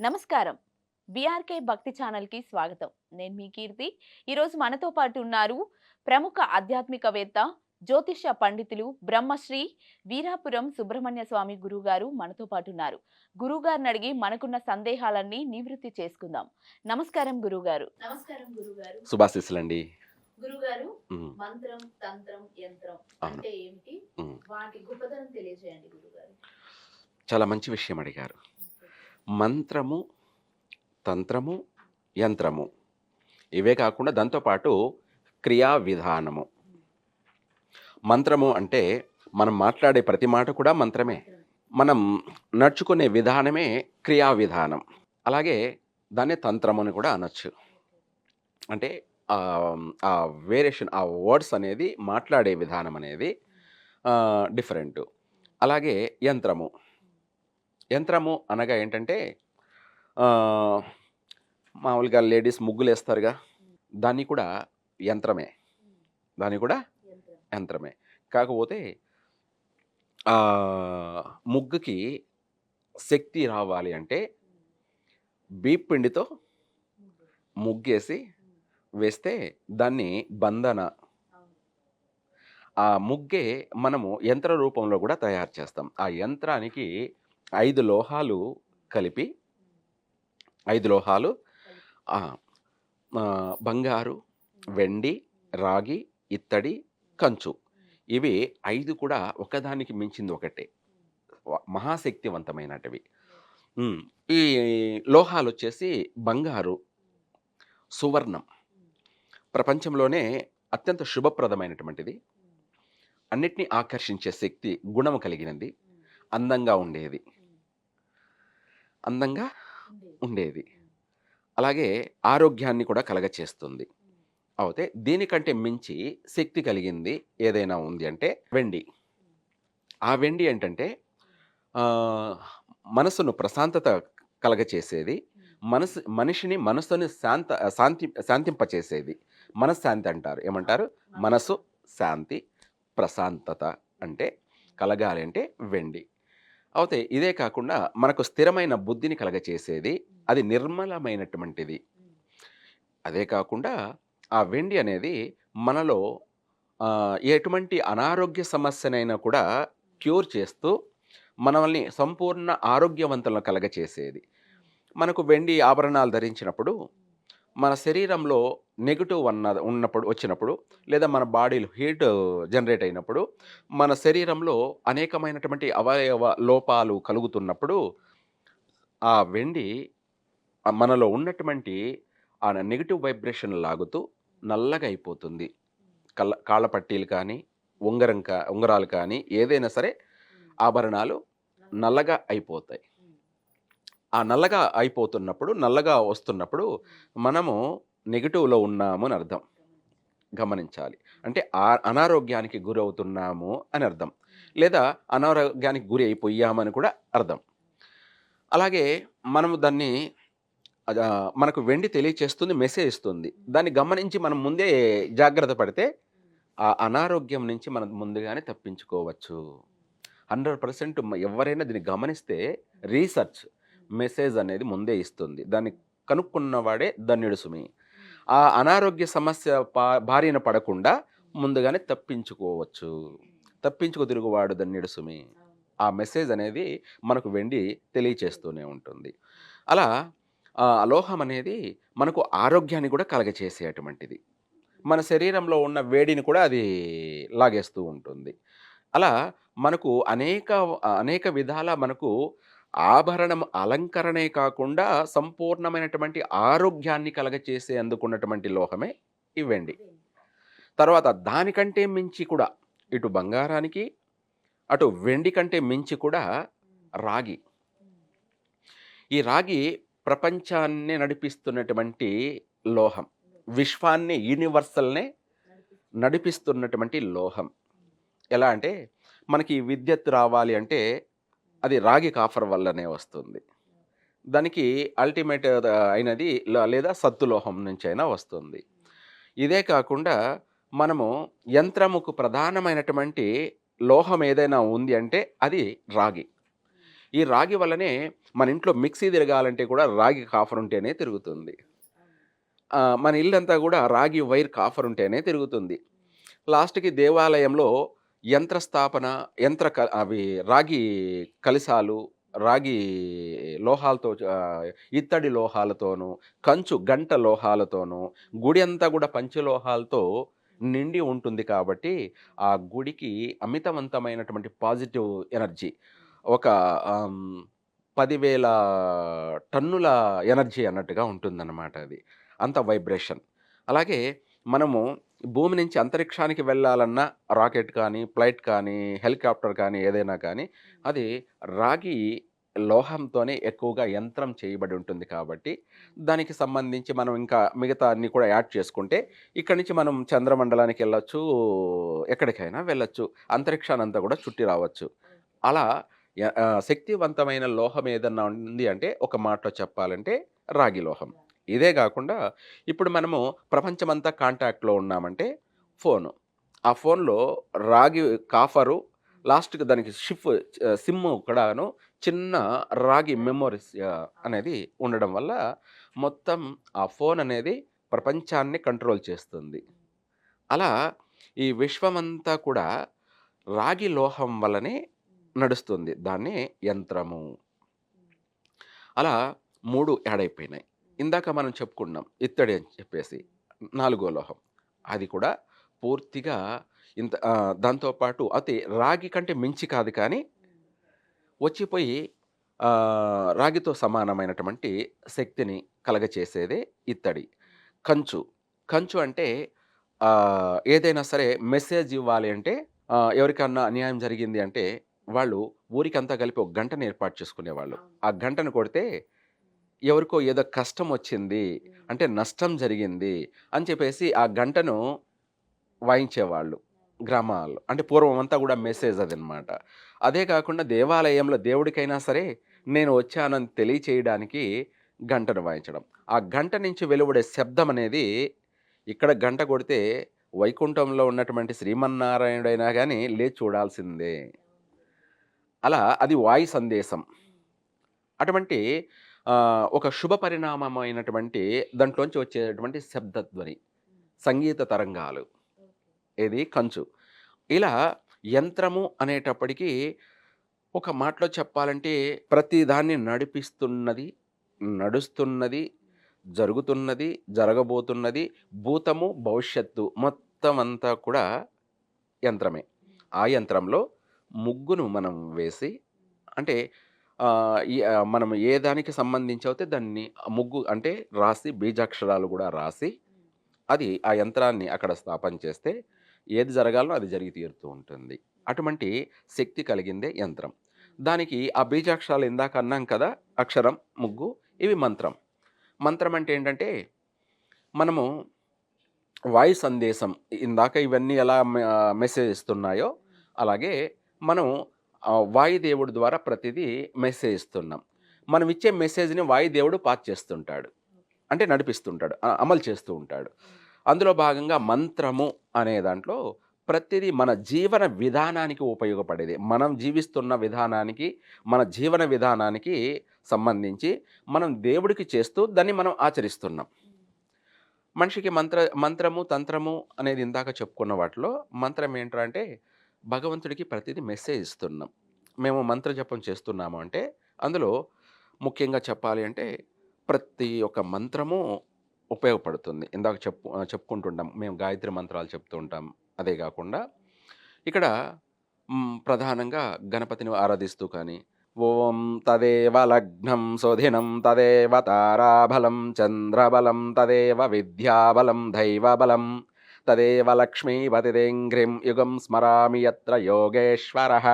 నమస్కారం. బీఆర్కే భక్తి ఛానల్కి స్వాగతం. నేను మీ కీర్తి. ఈరోజు మనతో పాటు ఉన్నారు ప్రముఖ ఆధ్యాత్మికవేత్త జ్యోతిష పండితులు బ్రహ్మశ్రీ వీరాపురం సుబ్రహ్మణ్య స్వామి గురుగారు మనతో పాటు ఉన్నారు. గురుగారిని అడిగి మనకున్న సందేహాలన్నీ నివృత్తి చేసుకుందాం. నమస్కారం గురుగారు. నమస్కారం గురుగారు. శుభాశీస్సులండి. గురుగారు ఉమ్, మంత్రం తంత్రం యంత్రం అవును. అంటే ఏమిటి? ఉమ్. వాటి గొప్పతనం తెలియజేయండి గురుగారు. చాలా మంచి విషయం అడిగారు. మంత్రము తంత్రము యంత్రము. ఇవే కాకుండా దాంతోపాటు క్రియా విధానము. మంత్రము అంటే మనం మాట్లాడే ప్రతి మాట కూడా మంత్రమే. మనం నడుచుకునే విధానమే క్రియా విధానం. అలాగే దాన్నే తంత్రం అని కూడా అనొచ్చు. అంటే ఆ, ఆ వేరియేషన్ ఆ వర్డ్స్ అనేది మాట్లాడే విధానం అనేది డిఫరెంట్. అలాగే యంత్రము. యంత్రము అనగా ఏంటంటే మామూలుగా లేడీస్ ముగ్గులు వేస్తారుగా దాన్ని కూడా యంత్రమే. దాన్ని కూడా యంత్రమే. కాకపోతే ముగ్గుకి శక్తి రావాలి అంటే బీప్ పిండితో ముగ్గేసి వేస్తే దాన్ని బంధన. ఆ ముగ్గే మనము యంత్ర రూపంలో కూడా తయారు చేస్తాం. ఆ యంత్రానికి ఐదు లోహాలు కలిపి ఐదు లోహాలు బంగారు వెండి రాగి ఇత్తడి కంచు. ఇవి ఐదు కూడా ఒకదానికి మించింది ఒకటే. మహాశక్తివంతమైనటివి. ఈ లోహాలు వచ్చేసి బంగారు సువర్ణం. ప్రపంచంలోనే అత్యంత శుభప్రదమైనటువంటిది. అన్నిటినీ ఆకర్షించే శక్తి గుణము కలిగినది. అందంగా ఉండేది. అందంగా ఉండేది. అలాగే ఆరోగ్యాన్ని కూడా కలగచేస్తుంది. అయితే దీనికంటే మించి శక్తి కలిగింది ఏదైనా ఉంది అంటే వెండి. ఆ వెండి ఏంటంటే మనసును ప్రశాంతత కలగచేసేది. మనసు మనిషిని మనసుని శాంత శాంతి శాంతింపచేసేది. మనశ్శాంతి అంటారు. ఏమంటారు? మనసు శాంతి ప్రశాంతత అంటే కలగాలి అంటే వెండి. అయితే ఇదే కాకుండా మనకు స్థిరమైన బుద్ధిని కలగచేసేది అది నిర్మలమైనటువంటిది. అదే కాకుండా ఆ వెండి అనేది మనలో ఎటువంటి అనారోగ్య సమస్యనైనా కూడా క్యూర్ చేస్తూ మనల్ని సంపూర్ణ ఆరోగ్యవంతులను కలగచేసేది. మనకు వెండి ఆభరణాలు ధరించినప్పుడు మన శరీరంలో నెగిటివ్ అన్న ఉన్నప్పుడు వచ్చినప్పుడు లేదా మన బాడీలో హీట్ జనరేట్ అయినప్పుడు మన శరీరంలో అనేకమైనటువంటి అవయవ లోపాలు కలుగుతున్నప్పుడు ఆ వెండి మనలో ఉన్నటువంటి ఆ నెగిటివ్ వైబ్రేషన్ లాగుతూ నల్లగా అయిపోతుంది. కళ్ళ కాళ్ళ పట్టీలు కానీ ఉంగరం కా ఉంగరాలు కానీ ఏదైనా సరే ఆభరణాలు నల్లగా అయిపోతాయి. ఆ నల్లగా అయిపోతున్నప్పుడు నల్లగా వస్తున్నప్పుడు మనము నెగిటివ్లో ఉన్నాము అని అర్థం. గమనించాలి. అంటే ఆ అనారోగ్యానికి గురవుతున్నాము అని అర్థం. లేదా అనారోగ్యానికి గురి అయిపోయామని కూడా అర్థం. అలాగే మనము దాన్ని మనకు వెండి తెలియచేస్తుంది మెసేజ్ ఇస్తుంది. దాన్ని గమనించి మనం ముందే జాగ్రత్త పడితే ఆ అనారోగ్యం నుంచి మనం ముందుగానే తప్పించుకోవచ్చు. హండ్రెడ్ పర్సెంట్ ఎవరైనా దీన్ని గమనిస్తే రీసెర్చ్ మెసేజ్ అనేది ముందే ఇస్తుంది. దాన్ని కనుక్కున్నవాడే ధన్యుడు సుమి. ఆ అనారోగ్య సమస్య పా బారిన పడకుండా ముందుగానే తప్పించుకోవచ్చు. తప్పించుకు తిరుగువాడు ధన్యుడు సుమి. ఆ మెసేజ్ అనేది మనకు వెండి తెలియచేస్తూనే ఉంటుంది. అలా అలోహం లోహం అనేది మనకు ఆరోగ్యాన్ని కూడా కలగచేసేటువంటిది మన శరీరంలో ఉన్న వేడిని కూడా అది లాగేస్తూ ఉంటుంది. అలా మనకు అనేక అనేక విధాల మనకు ఆభరణం అలంకరణే కాకుండా సంపూర్ణమైనటువంటి ఆరోగ్యాన్ని కలగచేసే అందుకున్నటువంటి లోహమే ఈ వెండి తర్వాత దానికంటే మించి కూడా ఇటు బంగారానికి అటు వెండి కంటే మించి కూడా రాగి. ఈ రాగి ప్రపంచాన్ని నడిపిస్తున్నటువంటి లోహం. విశ్వాన్ని యూనివర్సల్నే నడిపిస్తున్నటువంటి లోహం. ఎలా అంటే మనకి విద్యుత్ రావాలి అంటే అది రాగి కాఫర్ వల్లనే వస్తుంది. దానికి అల్టిమేట్ అయినది లేదా సత్తు లోహం నుంచి అయినా వస్తుంది. ఇదే కాకుండా మనము యంత్రముకు ప్రధానమైనటువంటి లోహం ఏదైనా ఉంది అంటే అది రాగి. ఈ రాగి వల్లనే మన ఇంట్లో మిక్సీ తిరగాలంటే కూడా రాగి కాఫర్ ఉంటేనే తిరుగుతుంది. మన ఇల్లంతా కూడా రాగి వైర్ కాఫర్ ఉంటేనే తిరుగుతుంది. లాస్ట్కి దేవాలయంలో యంత్ర స్థాపన యంత్ర క- అవి రాగి కలిసాలు రాగి లోహాలతో ఆ, ఇత్తడి లోహాలతోనూ కంచు గంట లోహాలతోనూ గుడి అంతా కూడా పంచలోహాలతో నిండి ఉంటుంది కాబట్టి ఆ గుడికి అమితవంతమైనటువంటి పాజిటివ్ ఎనర్జీ. ఒక ఆమ్, పదివేల టన్నుల ఎనర్జీ అన్నట్టుగా ఉంటుందన్నమాట అది. అంత వైబ్రేషన్. అలాగే మనము భూమి నుంచి అంతరిక్షానికి వెళ్ళాలన్నా రాకెట్ కానీ ఫ్లైట్ కానీ హెలికాప్టర్ కానీ ఏదైనా కానీ అది రాగి లోహంతోనే ఎక్కువగా యంత్రం చేయబడి ఉంటుంది కాబట్టి దానికి సంబంధించి మనం ఇంకా మిగతా అన్ని కూడా యాడ్ చేసుకుంటే ఇక్కడి నుంచి మనం చంద్రమండలానికి వెళ్ళొచ్చు ఎక్కడికైనా వెళ్ళొచ్చు అంతరిక్షాన్ని అంతా కూడా చుట్టి రావచ్చు. అలా శక్తివంతమైన లోహం ఏదన్నా ఉంది అంటే ఒక మాటలో చెప్పాలంటే రాగి లోహం. ఇదే కాకుండా ఇప్పుడు మనము ప్రపంచమంతా కాంటాక్ట్లో ఉన్నామంటే ఫోను. ఆ ఫోన్లో రాగి కాఫరు లాస్ట్కి దానికి షిఫ్ సిమ్ కూడాను చిన్న రాగి మెమోరీస్ అనేది ఉండడం వల్ల మొత్తం ఆ ఫోన్ అనేది ప్రపంచాన్ని కంట్రోల్ చేస్తుంది. అలా ఈ విశ్వమంతా కూడా రాగి లోహం వల్లనే నడుస్తుంది దాన్ని యంత్రము. అలా మూడు యాడ్ అయిపోయినాయి. ఇందాక మనం చెప్పుకున్నాం ఇత్తడి అని చెప్పేసి నాలుగో లోహం. అది కూడా పూర్తిగా ఇంత దాంతోపాటు అయితే రాగి కంటే మించి కాదు కానీ వచ్చిపోయి రాగితో సమానమైనటువంటి శక్తిని కలగచేసేదే ఇత్తడి. కంచు. కంచు అంటే ఏదైనా సరే మెసేజ్ ఇవ్వాలి అంటే ఎవరికన్నా అన్యాయం జరిగింది అంటే వాళ్ళు ఊరికంతా కలిపి ఒక గంటను ఏర్పాటు చేసుకునేవాళ్ళు. ఆ గంటను కొడితే ఎవరికో ఏదో కష్టం వచ్చింది అంటే నష్టం జరిగింది అని చెప్పేసి ఆ గంటను వాయించేవాళ్ళు గ్రామాల్లో. అంటే పూర్వం అంతా కూడా మెసేజ్ అదనమాట. అదే కాకుండా దేవాలయంలో దేవుడికైనా సరే నేను వచ్చానని తెలియచేయడానికి గంటను వాయించడం. ఆ గంట నుంచి వెలువడే శబ్దం అనేది ఇక్కడ గంట కొడితే వైకుంఠంలో ఉన్నటువంటి శ్రీమన్నారాయణుడైనా కానీ లేచి చూడాల్సిందే. అలా అది వాయు సందేశం. అటువంటి ఒక శుభ పరిణామమైనటువంటి దాంట్లోంచి వచ్చేటువంటి శబ్దధ్వని సంగీత తరంగాలు. ఇది కంచు. ఇలా యంత్రము అనేటప్పటికీ ఒక మాటలో చెప్పాలంటే ప్రతి దాన్ని నడిపిస్తున్నది నడుస్తున్నది జరుగుతున్నది జరగబోతున్నది భూతము భవిష్యత్తు మొత్తం అంతా కూడా యంత్రమే. ఆ యంత్రంలో ముగ్గును మనం వేసి అంటే ఆ, ఈ ఆ, మనం ఏ దానికి సంబంధించి అయితే దాన్ని ముగ్గు అంటే రాసి బీజాక్షరాలు కూడా రాసి అది ఆ యంత్రాన్ని అక్కడ స్థాపన చేస్తే ఏది జరగాలో అది జరిగి తీరుతూ ఉంటుంది. అటువంటి శక్తి కలిగిందే యంత్రం. దానికి ఆ బీజాక్షరాలు ఇందాక అన్నాం కదా అక్షరం ముగ్గు ఇవి మంత్రం. మంత్రం అంటే ఏంటంటే మనము వాయు సందేశం ఇందాక ఇవన్నీ ఎలా మె- మెసేజ్ ఇస్తున్నాయో అలాగే మనం వాయుదేవుడి ద్వారా ప్రతిదీ మెసేజ్ ఇస్తున్నాం మనం ఇచ్చే మెసేజ్ని వాయుదేవుడు పాస్ చేస్తుంటాడు. అంటే నడిపిస్తుంటాడు. అమలు చేస్తూ ఉంటాడు. అందులో భాగంగా మంత్రము అనే దాంట్లో ప్రతిదీ మన జీవన విధానానికి ఉపయోగపడేది. మనం జీవిస్తున్న విధానానికి మన జీవన విధానానికి సంబంధించి మనం దేవుడికి చేస్తూ దాన్ని మనం ఆచరిస్తున్నాం. మనిషికి మంత్ర మంత్రము తంత్రము అనేది ఇందాక చెప్పుకున్న వాటిలో మంత్రం ఏంట్రా అంటే భగవంతుడికి ప్రతిదీ మెసేజ్ ఇస్తున్నాం. మేము మంత్ర జపం చేస్తున్నాము అంటే అందులో ముఖ్యంగా చెప్పాలి అంటే ప్రతి ఒక్క మంత్రము ఉపయోగపడుతుంది. ఇందాక చెప్పు చెప్పుకుంటుంటాం. మేము గాయత్రి మంత్రాలు చెప్తూ ఉంటాం. అదే కాకుండా ఇక్కడ ప్రధానంగా గణపతిని ఆరాధిస్తూ కానీ ఓం తదేవ లగ్నం సుధినం తదేవ తారాబలం చంద్రబలం తదేవ విద్యాబలం దైవబలం తదేవ లక్ష్మీపతిదేంఘ్రిం యుగం స్మరామి యత్ర యోగేశ్వరः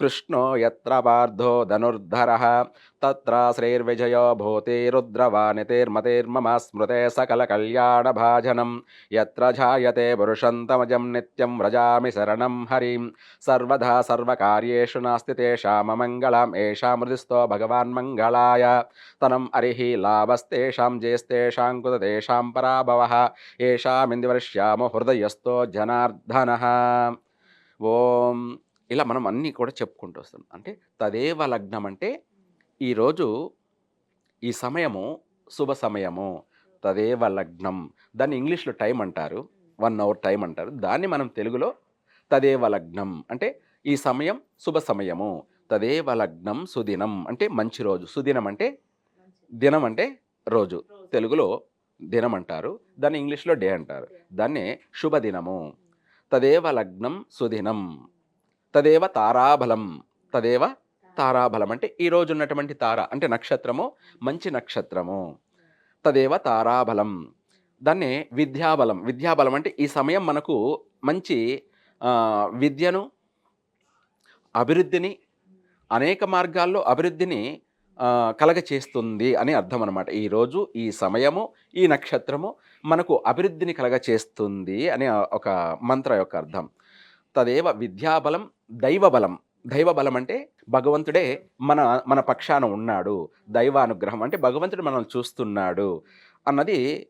కృష్ణో ఎత్ర పార్థో ధనుర్ధర తత్ర శ్రీర్విజయో భూతిరుద్రవానితేర్మతేర్మమ స్మృతే సకలకల్యాణభాజనం ఎత్ర జాయతే పురుషంతమజం నిత్యం వ్రజామి శరణం హరిం సర్వదా సర్వకార్యేషు నాస్తి తేషామమంగళం ఏషామృదిస్తో భగవాన్ మంగళాయ తనం అరిహి లాభస్తేషాం జేస్తేషాం కుత తేషాం పరాభవः ఏషామిందివర్ష్యామ హృదయస్థో జనార్దన ఓం ఇలా మనం అన్నీ కూడా చెప్పుకుంటూ వస్తాం. అంటే తదేవ లగ్నం అంటే ఈరోజు ఈ సమయము శుభ సమయము తదేవ లగ్నం. దాన్ని ఇంగ్లీష్లో టైం అంటారు. వన్ అవర్ టైం అంటారు. దాన్ని మనం తెలుగులో తదేవ లగ్నం అంటే ఈ సమయం శుభ సమయము తదేవ లగ్నం సుదినం అంటే మంచి రోజు. సుదినం అంటే దినం అంటే రోజు. తెలుగులో దినం అంటారు. దాన్ని ఇంగ్లీష్లో డే అంటారు. దాన్నే శుభదినము తదేవ లగ్నం సుదినం. తదేవ తారాబలం. తదేవ తారాబలం. అంటే ఈ రోజు ఉన్నటువంటి తార అంటే నక్షత్రము మంచి నక్షత్రము. తదేవ తారాబలం. దాన్నే విద్యాబలం. విద్యాబలం అంటే ఈ సమయం మనకు మంచి విద్యను అభివృద్ధిని అనేక మార్గాల్లో అభివృద్ధిని కలగచేస్తుంది అని అర్థం అనమాట ఈరోజు ఈ సమయము ఈ నక్షత్రము మనకు అభివృద్ధిని కలగచేస్తుంది అని ఒక మంత్ర యొక్క అర్థం. తదేవ విద్యాబలం దైవబలం. దైవబలం అంటే భగవంతుడే మన మన పక్షాన ఉన్నాడు. దైవానుగ్రహం అంటే భగవంతుడు మనల్ని చూస్తున్నాడు అన్నది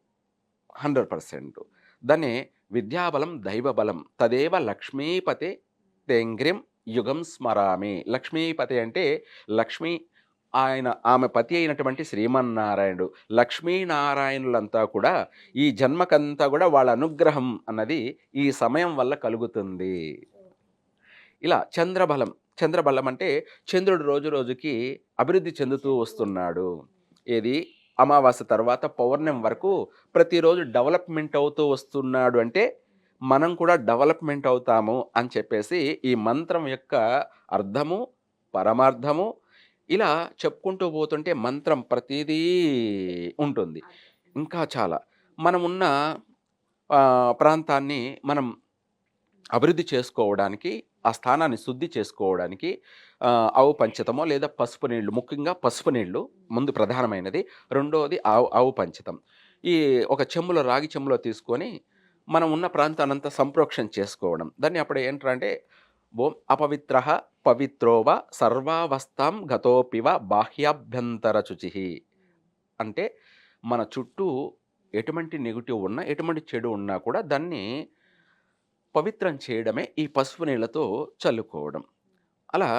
హండ్రెడ్ పర్సెంట్. దాన్ని విద్యాబలం దైవబలం తదేవ లక్ష్మీపతి తెంగ్రిం యుగం స్మరామి. లక్ష్మీపతి అంటే లక్ష్మీ ఆయన ఆమె పతి అయినటువంటి శ్రీమన్నారాయణుడు. లక్ష్మీనారాయణులంతా కూడా ఈ జన్మకంతా కూడా వాళ్ళ అనుగ్రహం అన్నది ఈ సమయం వల్ల కలుగుతుంది. ఇలా చంద్రబలం చంద్రబలం అంటే చంద్రుడు రోజు రోజుకి అభివృద్ధి చెందుతూ వస్తున్నాడు. ఏది? అమావాస్య తర్వాత పౌర్ణమి వరకు ప్రతిరోజు డెవలప్మెంట్ అవుతూ వస్తున్నాడు అంటే మనం కూడా డెవలప్మెంట్ అవుతాము అని చెప్పేసి ఈ మంత్రం యొక్క అర్థము పరమార్థము ఇలా చెప్పుకుంటూ పోతుంటే మంత్రం ప్రతిదీ ఉంటుంది. ఇంకా చాలా. మనమున్న ఉన్న ప్రాంతాన్ని మనం అభివృద్ధి చేసుకోవడానికి ఆ స్థానాన్ని శుద్ధి చేసుకోవడానికి ఆవు పంచతమో లేదా పసుపు నీళ్ళు ముఖ్యంగా పసుపు నీళ్ళు ముందు ప్రధానమైనది. రెండవది ఆవు ఆవు పంచతం. ఈ ఒక చెమ్ములో రాగి చెమ్ములో తీసుకొని మనం ఉన్న ప్రాంతానంతా సంప్రోక్షణ చేసుకోవడం. దాన్ని అప్పుడు ఏంటంటే ఓం అపవిత్ర పవిత్రోవ సర్వావస్థాం గతోపివ బాహ్యాభ్యంతర శుచి అంటే మన చుట్టూ ఎటువంటి నెగిటివ్ ఉన్నా ఎటువంటి చెడు ఉన్నా కూడా దాన్ని పవిత్రం చేయడమే ఈ పసుపు నీళ్ళతో చల్లుకోవడం. అలా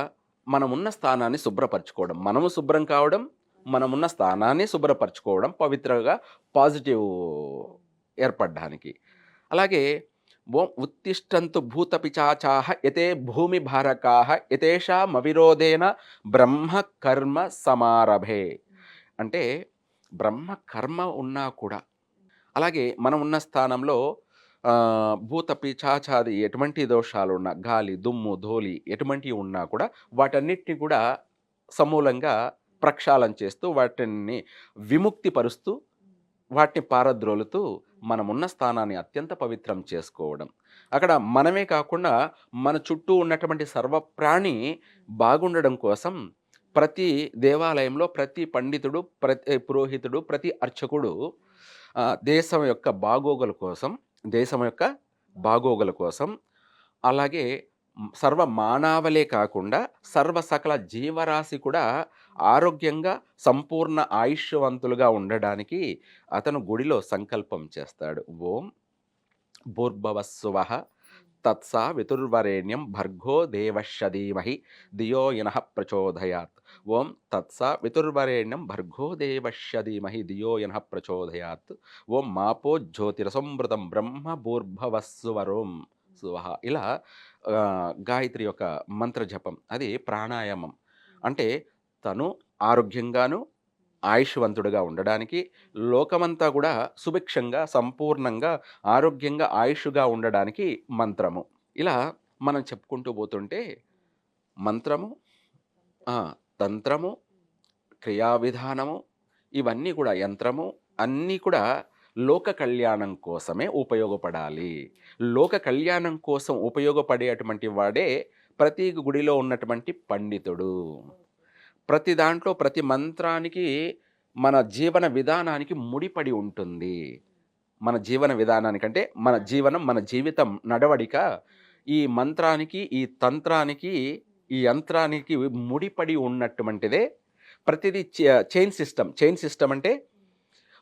మనమున్న స్థానాన్ని శుభ్రపరచుకోవడం మనము శుభ్రం కావడం మనమున్న స్థానాన్ని శుభ్రపరచుకోవడం పవిత్రంగా పాజిటివ్ ఏర్పడడానికి. అలాగే ఓం ఉత్తిష్టంతు భూత పిచాచాహ యతే భూమి భారకాహ యతేషామవిరోధేన బ్రహ్మ కర్మ సమారభే. అంటే బ్రహ్మ కర్మ ఉన్నా కూడా అలాగే మనం ఉన్న స్థానంలో భూత పిచాచాది ఎటువంటి దోషాలు ఉన్నా గాలి దుమ్ము ధూళి ఎటువంటివి ఉన్నా కూడా వాటన్నిటిని కూడా సమూలంగా ప్రక్షాళన చేస్తూ వాటిని విముక్తి పరుస్తూ వాటిని పారద్రోలుతూ మనమున్న స్థానాన్ని అత్యంత పవిత్రం చేసుకోవడం. అక్కడ మనమే కాకుండా మన చుట్టూ ఉన్నటువంటి సర్వప్రాణి బాగుండడం కోసం ప్రతి దేవాలయంలో ప్రతి పండితుడు ప్రతి పురోహితుడు ప్రతి అర్చకుడు దేశం యొక్క బాగోగుల కోసం దేశం యొక్క బాగోగుల కోసం. అలాగే సర్వ మానవలే కాకుండా సర్వ సకల జీవరాశి కూడా ఆరోగ్యంగా సంపూర్ణ ఆయుష్యవంతులుగా ఉండడానికి అతను గుడిలో సంకల్పం చేస్తాడు. ఓం భూర్భవస్సువ తత్సా వితుర్వరేణ్యం భర్గో దేవశ్యధీమహి ధియో యనః ప్రచోదయాత్. ఓం తత్సా వితుర్వరేణ్యం భర్గో దేవశ్యధీమహి ధియో యనః ప్రచోదయాత్. ఓం మాపో జ్యోతిరసంమృతం బ్రహ్మ భూర్భవస్సువరోం సువహ. ఇలా గాయత్రి యొక్క మంత్రజపం. అది ప్రాణాయామం. అంటే తను ఆరోగ్యంగాను ఆయుష్వంతుడుగా ఉండడానికి లోకమంతా కూడా సుభిక్షంగా సంపూర్ణంగా ఆరోగ్యంగా ఆయుష్గా ఉండడానికి మంత్రము. ఇలా మనం చెప్పుకుంటూ పోతుంటే మంత్రము తంత్రము క్రియా విధానము ఇవన్నీ కూడా యంత్రము అన్నీ కూడా లోక కళ్యాణం కోసమే ఉపయోగపడాలి. లోక కళ్యాణం కోసం ఉపయోగపడేటువంటి వాడే ప్రతి గుడిలో ఉన్నటువంటి పండితుడు. ప్రతి దాంట్లో ప్రతి మంత్రానికి మన జీవన విధానానికి ముడిపడి ఉంటుంది. మన జీవన విధానానికంటే మన జీవనం మన జీవితం నడవడిక ఈ మంత్రానికి ఈ తంత్రానికి ఈ యంత్రానికి ముడిపడి ఉన్నటువంటిదే ప్రతిదీ చైన్ సిస్టమ్ చైన్ సిస్టమ్ అంటే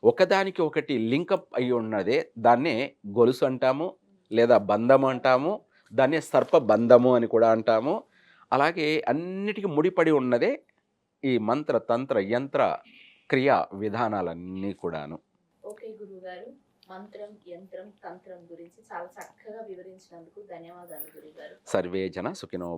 ఒకదానికి ఒకటి లింకప్ అయి ఉన్నదే. దాన్నే గొలుసు అంటాము లేదా బంధం అంటాము దాన్ని సర్పబంధము అని కూడా అంటాము. అలాగే అన్నిటికీ ముడిపడి ఉన్నదే ఈ మంత్ర తంత్ర యంత్ర క్రియా విధానాలన్నీ కూడాను. ఓకే గురువు గారు మంత్రం యంత్రం తంత్రం గురించి చాలా చక్కగా వివరించినందుకు ధన్యవాదాలు గురువు గారు సర్వే జన సుఖినో